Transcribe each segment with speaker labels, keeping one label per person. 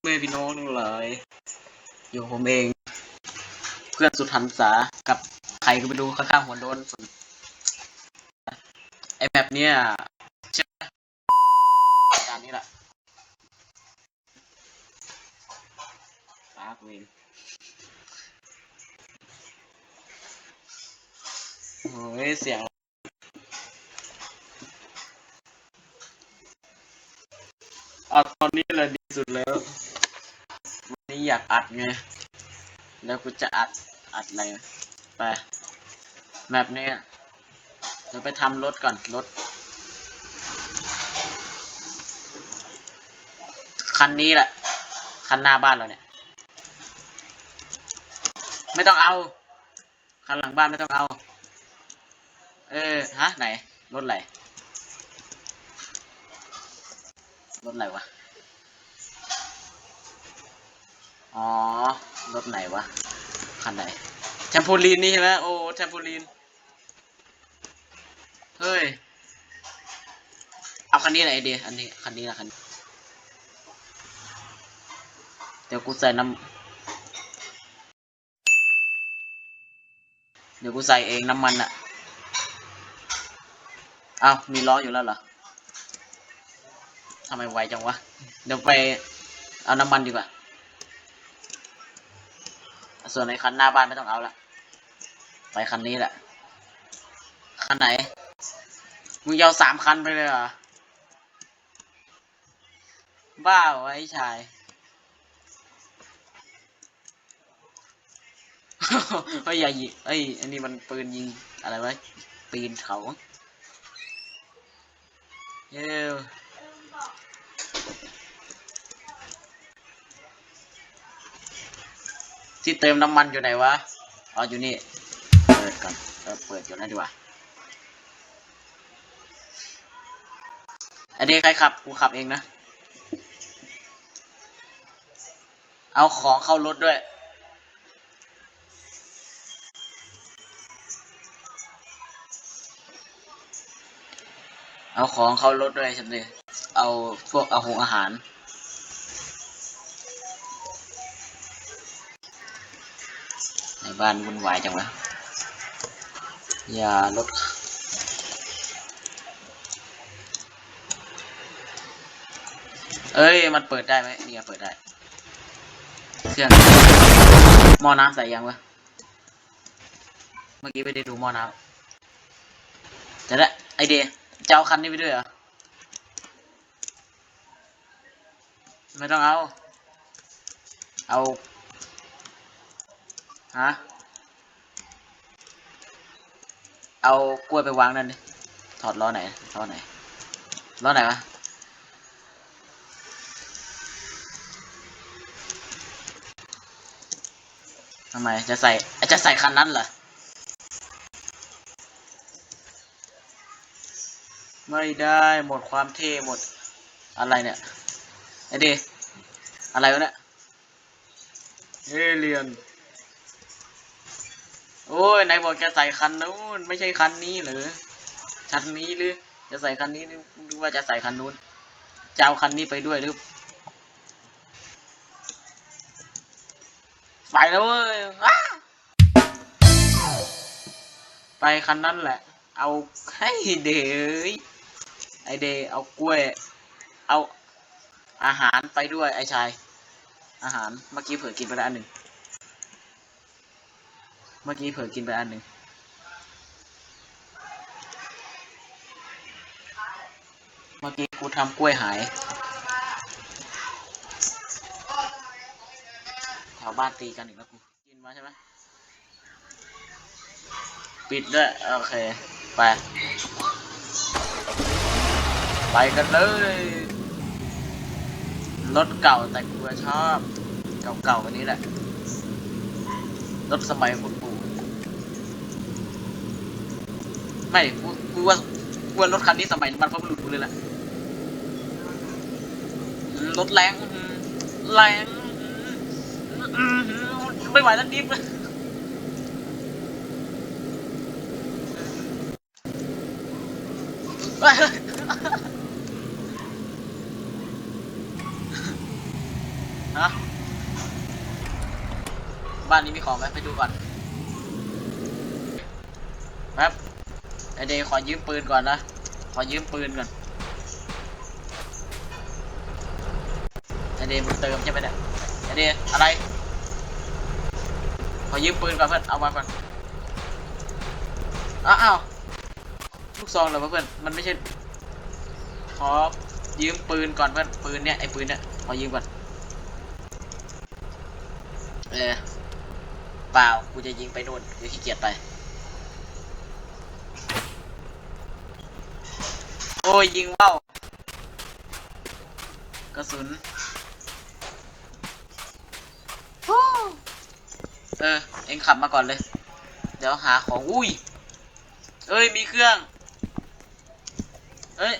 Speaker 1: เมื่อพี่น้องทั้งหลายอยู่ผมเอง เพื่อนสุดหันษากับใครก็ไปดูข้างๆหัวโดนสุดไอแบบเนี้ยใช่ไหมการนี้แหละปากเวนโอ้ยเสียงอัดตอนนี้แหละดี สุดแล้ว วันนี้อยากอัดไง แล้วกูจะอัด อัดอะไร ไปแบบนี้เดี๋ยวไปทำรถก่อน รถ คันนี้แหละ คันหน้าบ้านเราเนี่ย ไม่ต้องเอา คันหลังบ้านไม่ต้องเอา เออ ฮะ ไหน รถอะไรรถอะไรวะ อ๋อ รถไหนวะ คันไหน แทมโพลีนนี่ใช่ไหมโอ้ แทมโพลีน เฮ้ย เอาคันนี้ไหนดี อันนี้ คันนี้ละคันเดี๋ยวกูใส่น้ำ เดี๋ยวกูใส่เองน้ำมันอะเอ้ามีล้ออยู่แล้วเหรอทำไมไวจังวะ เดี๋ยวไปเอาน้ำมันดีกว่า ส่วนในคันหน้าบ้านไม่ต้องเอาละ ไปคันนี้แหละ คันไหน มึงยาวสามคันไปเลยเหรอ บ้าไวะไอ้ชาย เฮ้ยอย่ายิงเอ้ย อันนี้มันปืนยิงอะไรวะปีนเขาเย้ ที่เติมน้ำมันอยู่ไหนวะอ๋ออยู่นี่ เปิดก่อนเออเปิดอยู่นั่นดีกว่า อันนี้ใครขับ กูขับเองนะ เอาของเข้ารถด้วย เอาของเข้ารถด้วยฉันเลยเอาพวกเอาหงอาหาร บ้านวุ่นวายจังวะอย่ารถเอ้ย มันเปิดได้ไหมเนี่ยเปิดได้ เครื่องหม้อน้ำใส่ยังวะ เมื่อกี้ไม่ได้ดูหม้อน้ำจะได้ไอเดียจะเอาคันนี้ไปด้วยเหรอ ไม่ต้องเอา เอา ฮะ เอากล้วยไปวางนั่นดิ ถอดล้อไหน ล้อไหน ล้อไหนวะทำไม จะใส่ จะใส่คันนั้นเหรอ ไม่ได้หมดความเท่หมด อะไรเนี่ยไอเดอะไรวะเนี่ย เอเลียน โอ้ยนายบอกจะใส่คันนู้นไม่ใช่คันนี้หรือคันนี้หรือ จะใส่คันนี้หรือว่าจะใส่คันนู้นจะเอาคันนี้ไปด้วยหรือไปแล้วเว้ยไปคันนั้นแหละ เอาให้เดยไอเดยเอากล้วย เอาอาหารไปด้วยไอชาย อาหารเมื่อกี้เผลอกินไปแล้วอันหนึ่ง เมื่อกี้เผลอกินไปอันหนึ่งเมื่อกี้กูทำกล้วยหายแถวบ้านตีกันอีกแล้วกู กินมาใช่ไหมปิดด้วยโอเค ไป ไปกันเลย รถเก่าแต่กูชอบ เก่าๆวันนี้แหละ รถสมัยคุณปู่ ไม่กูกูว่ากูว่ารถคันนี้สมัยมันพบุรุษกูเลยแหละรถแรงแรงไม่ไหวแล้วดิฟฮะบ้านนี้มีของไหมไปดูก่อนแป๊บ ไอเดย์ขอยืมปืนก่อนนะ ขอยืมปืนก่อน ไอเดย์มึงเติมใช่ไหมเนี่ย ไอเดย์อะไร ขอยืมปืนก่อนเพื่อน เอามาก่อนอ้าวลูกซองเหรอเพื่อน มันไม่ใช่ ขอยืมปืนก่อนเพื่อน ปืนเนี่ยไอปืนเนี่ย ขอยืมก่อน เออเปล่า กูจะยิงไปนู่นกูขี้เกียจไป โอ้ยยิงว่าวกระสุนโอ้เออ เอ็งขับมาก่อนเลย เดี๋ยวหาของ อุ้ย เอ้ย มีเครื่อง เอ้ย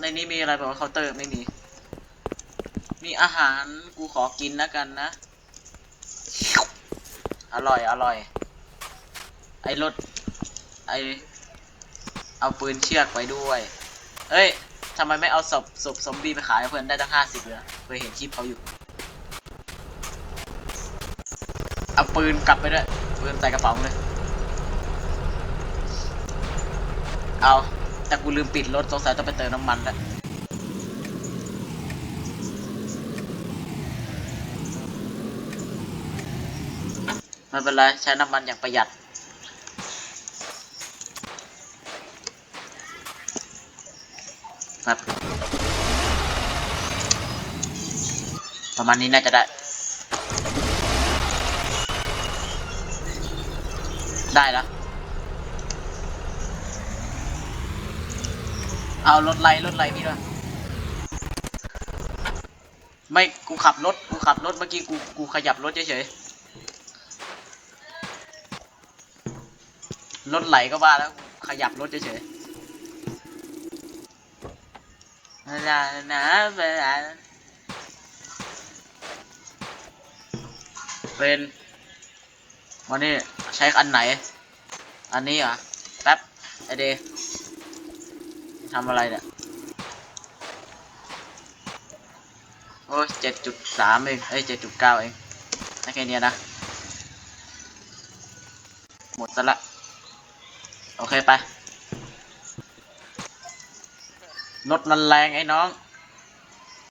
Speaker 1: ในนี้มีอะไรแบบว่าเคาน์เตอร์ไม่มี มีอาหารกูขอกินแล้วกันนะ อร่อย อร่อย ไอ้รถ ไอ เอาปืนเชือกไปด้วย เอ้ยทำไมไม่เอาศพศพซอมบี้ไปขายให้เพื่อนได้ตั้งห้าสิบเลยเคยเห็นคลิปเขาอยู่ เอาปืนกลับไปด้วย ปืนใส่กระเป๋าเลย เอา แต่กูลืมปิดรถสงสัยต้องไปเติมน้ำมันแล้วไม่เป็นไร ใช้น้ำมันอย่างประหยัด ครับ ประมาณนี้น่าจะได้ ได้ล้วเอารถไล่รถไล่พี่ด้วยไม่กูขับรถกูขับรถเมื่อกี้กูกูขยับรถเฉยๆรถไหลก็บ้าแล้วขยับรถเฉยๆเว ลานะเวลาเป็นวันนี้ใช้อันไหน อันนี้เหรอ แป๊บ ไอเดทำอะไรเนี่ย โอ้ยเจ็ดจุดสามเอง เอ้ยเจ็ดจุดเก้าเองแค่เนี้ยนะ หมดซะละ โอเคไป รถมันแรงไอ้น้อง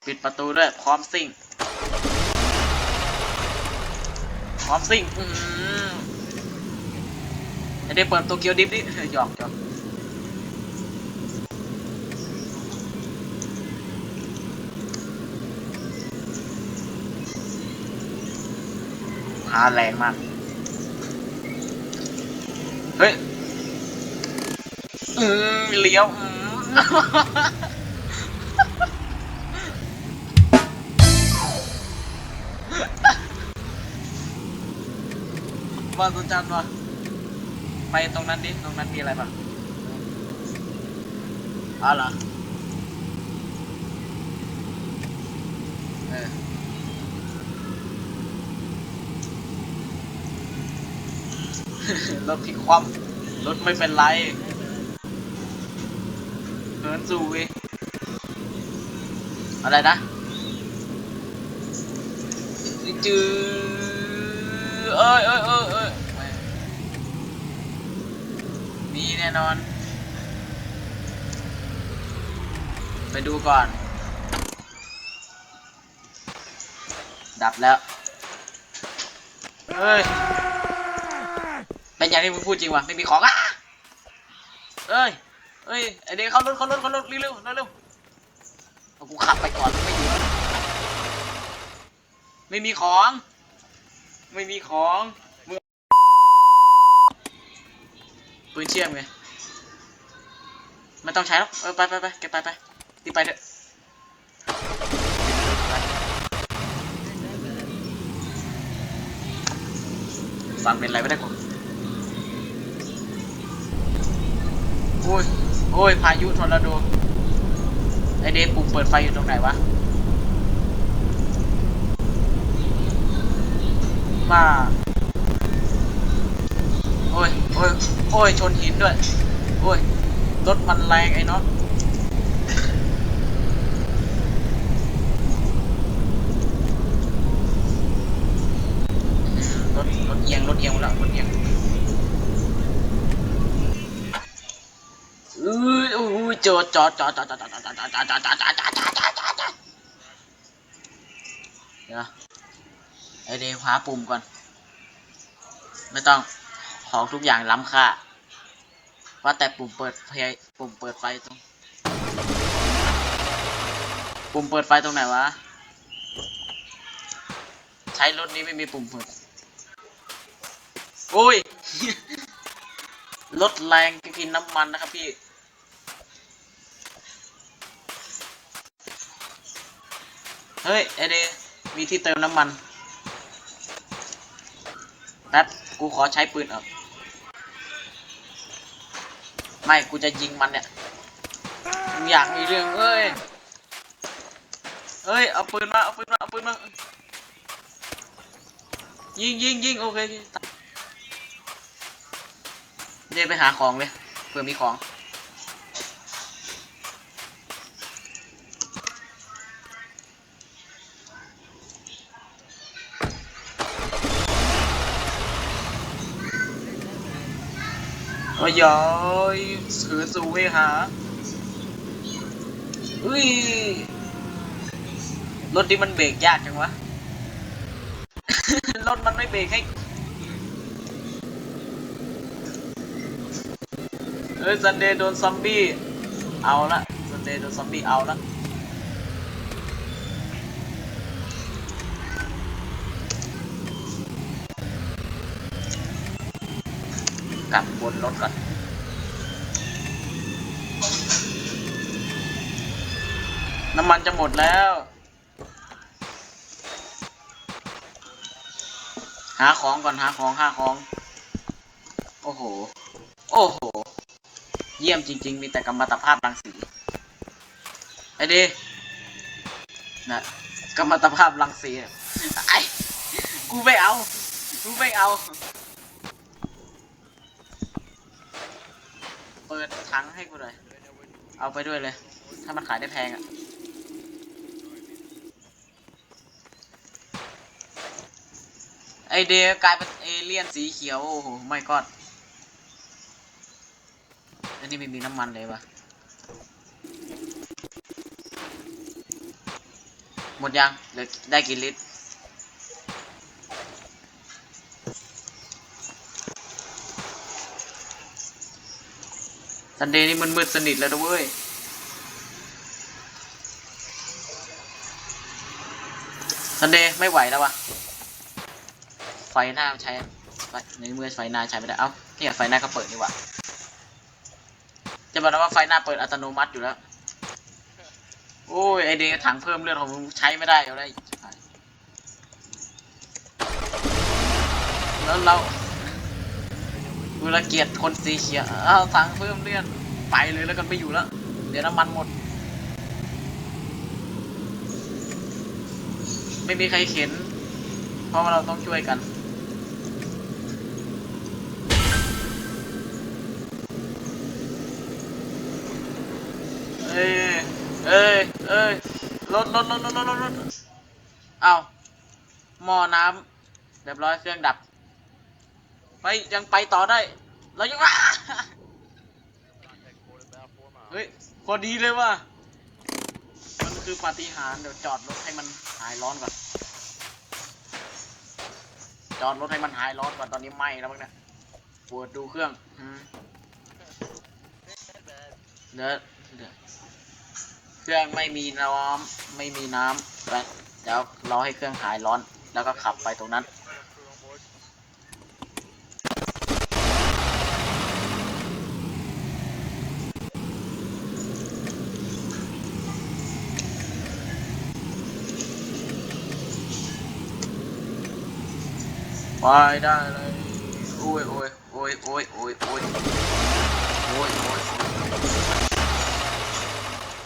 Speaker 1: ปิดประตูด้วย พร้อมซิ่ง พร้อมซิ่ง อืมไอเดยวเปิดโตเกียวดิฟดิหยอกหยอกหาแรงมาก เฮ้ย อืมเลี้ยวอืม ว่าสุจันทร์วะไปตรงนั้นดิ ตรงนั้นมีอะไรปะอ๋อเหรอเออรถพลิกคว่ำรถไม่เป็นไร เหินสู่เว้ยอะไรนะจือเอ้ยเอ้ยเอ้ยเอ้ยไม่มีแน่นอน ไปดูก่อน ดับแล้ว เฮ้ย เป็นอย่างที่มึงพูดจริงวะไม่มีของอะเอ้ย เอ้ยไอเด็กเขารถเขารถเขารถเร็วเร็วเร็วเร็วเอากูขับไปก่อนไม่อยู่แล้วไม่มีของ ไม่มีของมึงปืนเชื่อมไงไม่ต้องใช้แล้วเออไปไปไปเก็บไปไปรีไปเถอะฟังเป็นไรไม่ได้กูโอ้ย โอ้ย พายุทอร์นาโดไอเดฟปุ่มเปิดไฟอยู่ตรงไหนวะ มา โอ้ย โอ้ย โอ้ย ชนหินด้วย โอ้ย รถมันแรงไอ้น้อง จอดจอดจอดจอดจอดจอดจอดจอดจอดจอดจอดจอดจอดจอดจอดจอดจอดเดี๋ยวไอเดย์หาปุ่มก่อน ไม่ต้องของทุกอย่างล้ำค่า ว่าแต่ปุ่มเปิดไฟปุ่มเปิดไฟตรง ปุ่มเปิดไฟตรงไหนวะ ใช้รถนี้ไม่มีปุ่มเปิดโอ้ย รถแรงกินน้ำมันนะครับพี่ เฮ้ยไอเดมีที่เติมน้ำมันแป๊บกูขอใช้ปืนเอาไม่กูจะยิงมันเนี่ยอยากมีเรื่องเอ้ยเฮ้ยเอาปืนมาเอาปืนมาเอาปืนมายิงยิงยิงโอเคเดี๋ยวไปหาของเลยเผื่อมีของ โอ้ยยอยสือสู่เวหาอุ้ยรถนี้มันเบรกยากจังวะ รถมันไม่เบรกให้ เฮ้ยซันเดย์โดนซอมบี้ เอาละซันเดย์โดนซอมบี้เอาละ กลับบนรถก่อนน้ำมันจะหมดแล้ว หาของก่อนหาของหาของ โอ้โห โอ้โห เยี่ยมจริง ๆ มีแต่กรรมตภาพรังสีไอ้ดีนะกรรมตภาพรังสีไอ้กูไม่เอา กูไม่เอา ปิดถังให้กูหน่อย เอาไปด้วยเลย ถ้ามันขายได้แพงอะ่ะไอเดียกลายเป็นเอเลี่ยนสีเขียว โอ้โหไม่กอดอันนี้ไม่มีน้ำมันเลยวะหมดยังเหลือได้กี่ลิตร ซันเดย์นี่มันมืดสนิทแล้วนะเว้ย ซันเดย์ไม่ไหวแล้ววะไฟหน้าใช้ไฟในเมื่อไฟหน้าใช้ไม่ได้ เอ้าเนี่ยไฟหน้าก็เปิดนี่ว่าจะบอกนะว่าไฟหน้าเปิดอัตโนมัติอยู่แล้ว โอ้ยไอเดย์ถังเพิ่มเลือดของมึงใช้ไม่ได้เอาได้แล้วเรา กูละเกียดคนสีเขียวอ้าสั่งเพิ่มเลือดไปเลยแล้วกันไม่อยู่แล้ว เดี๋ยวน้ำมันหมด ไม่มีใครเข็น เพราะว่าเราต้องช่วยกันเอ้ยเอ้ยเอ้ยรถรถรถรถรถรถรถอ้าวหม้อน้ำเรียบร้อยเครื่องดับ ไปยังไปต่อได้ เรายังเฮ้ยพอดีเลยว่ะมันคือปาฏิหาริย์เดี๋ยวจอดรถให้มันหายร้อนก่อน จอดรถให้มันหายร้อนก่อนตอนนี้ไหม้แล้วมั้งเนี่ยปวดดูเครื่องเดี๋ยวเครื่องไม่มีน้ำไม่มีน้ำไปเดี๋ยวรอให้เครื่องหายร้อน แล้วก็ขับไปตรงนั้น ไปได้เลยโอ้ยโอ้ยโอ้ยโอ้ยโอ้ยโอ้ยโอ้ยโอ้ย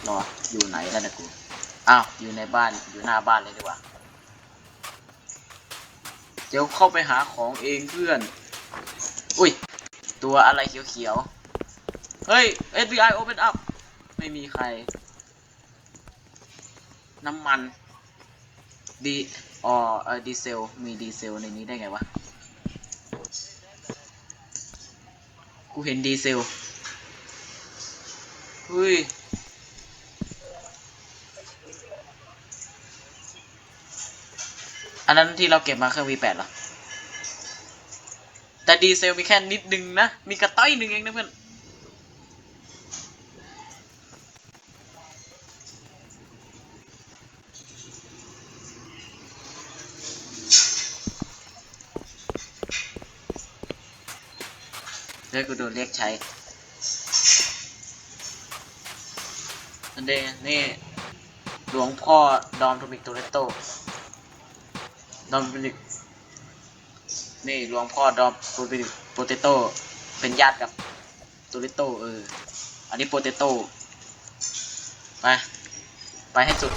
Speaker 1: รออยู่ไหนแล้วนะกูอ้าวอยู่ในบ้านอยู่หน้าบ้านเลยดีกว่าเดี๋ยวเข้าไปหาของเองเพื่อน อุ้ย ตัวอะไรเขียวๆ เฮ้ย FBI open up ไม่มีใคร น้ำมัน ดี อ๋อเออดีเซล มีดีเซลในนี้ได้ไงวะ กูเห็นดีเซลอุ้ยอันนั้นที่เราเก็บมาเครื่อง V8 เหรอ แต่ดีเซลมีแค่นิดนึงนะ มีกระต้อยหนึ่งเองนะเพื่อน เดี๋ยวกูโดนเรียกใช้อันเดนี่หลวงพ่อดอมโทมิกโตเรโตดอมโทมิกนี่หลวงพ่อดอมโปเตโปเตโตเป็นญาติกับโตเรโตเออ อันนี้โปเตโต้ไป ไปให้สุด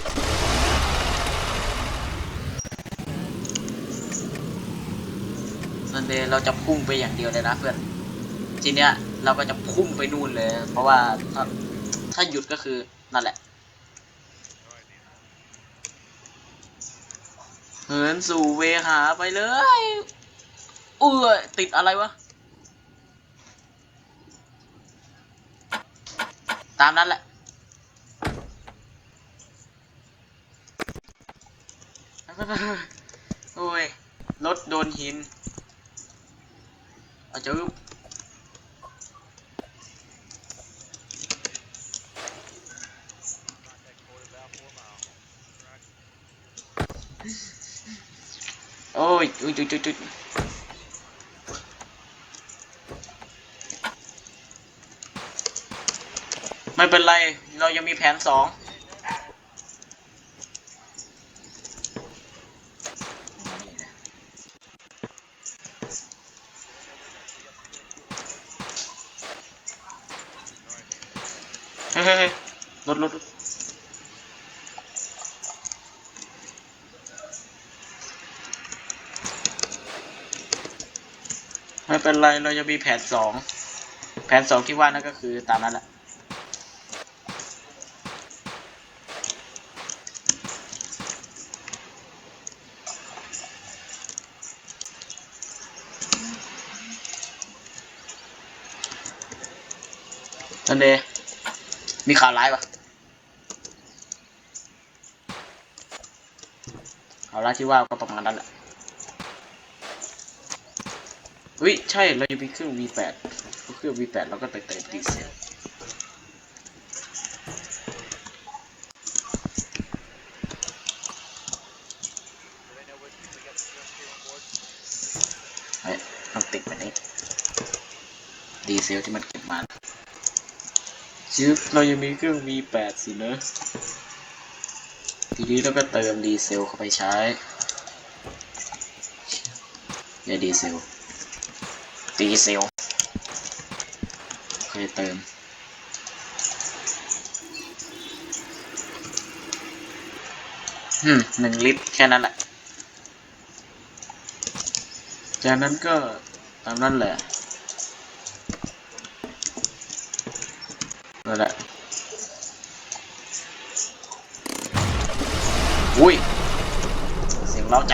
Speaker 1: นันเดเราจะพุ่งไปอย่างเดียวเลยนะเพื่อน ทีเนี้ยเราก็จะพุ่งไปนู่นเลย เพราะว่าถ้าถ้าหยุดก็คือนั่นแหละ เหินสู่เวหาไปเลยเออติดอะไรวะ ตามนั้นแหละโอ้ยรถโดนหินอาจจะ โอ้ยอุ้ยจุยจุยจุยไม่เป็นไร เรายังมีแผนสอง เฮ้ยเฮ้ยเฮ้ยรถรถรถ ไม่เป็นไรเราจะมีแผนสองแผนสองที่ว่านั่นก็คือตามนั้นแหละนันเดมีข่าวร้ายปะข่าวร้ายที่ว่าก็ประมาณนั้นแหละ วิใช่ เราจะมีเครื่อง V8 เครื่อง V8 เราก็ไปเติมดีเซลเฮ้ยต้องติดแบบนี้ ดีเซลที่มันเก็บมาชิปเรายังมีเครื่อง V8 สินะ ทีนี้เราก็เติมดีเซลเข้าไปใช้ อย่าดีเซล ดีเซลเคยเติม อืมหนึ่งลิตรแค่นั้นแหละ จากนั้นก็ตามนั้นแหละนั่นแหละ อุ้ย เสียงเล้าใจ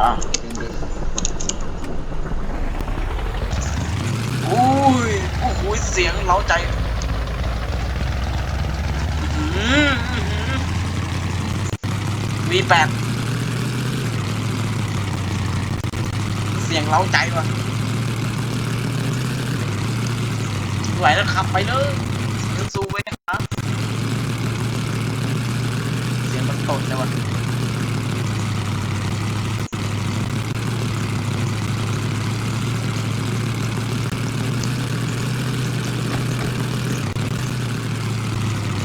Speaker 1: อะดึงดึงอุ้ยโอ้โหเสียงเล้าใจอื้อหืออื้อหือมีแปดเสียงเล้าใจว่ะไหวแล้วขับไปเลยเดี๋ยวซูไปหาเสียงมันตดเลยว่ะ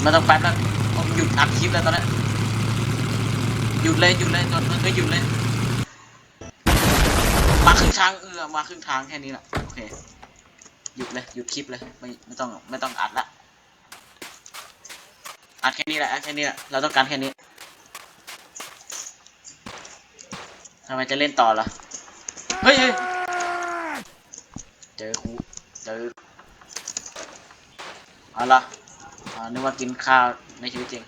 Speaker 1: ไมันต้องแป๊บแล้วผมหยุดอัดคลิปแล้วตอนนี้หยุดเลยหยุดเลยตอนนั้นก็หยุดเลยมาครึ่งทางเออมาครึ่งทางแค่นี้แหละโอเคหยุดเลยหยุดคลิปเลยไม่ไม่ต้องไม่ต้องอัดละอัดแค่นี้แหละอัดแค่นี้แหละเราต้องการแค่นี้ทำไมจะเล่นต่อล่ะเฮ้ยเฮ้ยเจอครูเจอเอาละ อ่านึกว่ากินข้าวในชีวิตจริง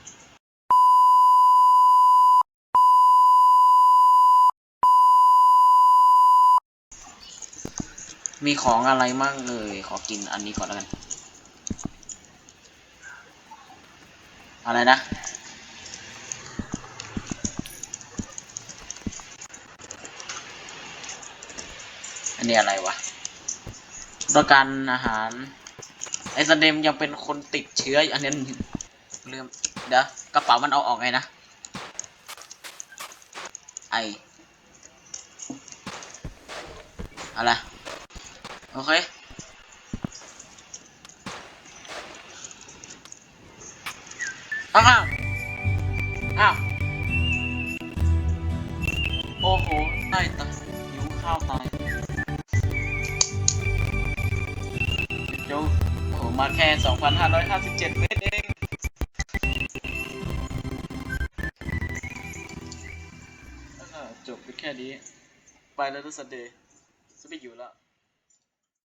Speaker 1: มีของอะไรมั่งเลยขอกินอันนี้ก่อนแล้วกัน อะไรนะอันนี้อะไรวะต้องการอาหาร ไอ้สเดมยังเป็นคนติดเชื้ออันนี้ลืมเดี๋ยวกระเป๋ามันเอาออกไงนะ ไออะไรโอเคอ้าวอ้าวโอ้โหตายตายหิวข้าวตาย มาแค่ 2,557 เมตรเอง จบไปแค่นี้ ไปแล้วทุกสันเดย์จะไม่อยู่แล้ว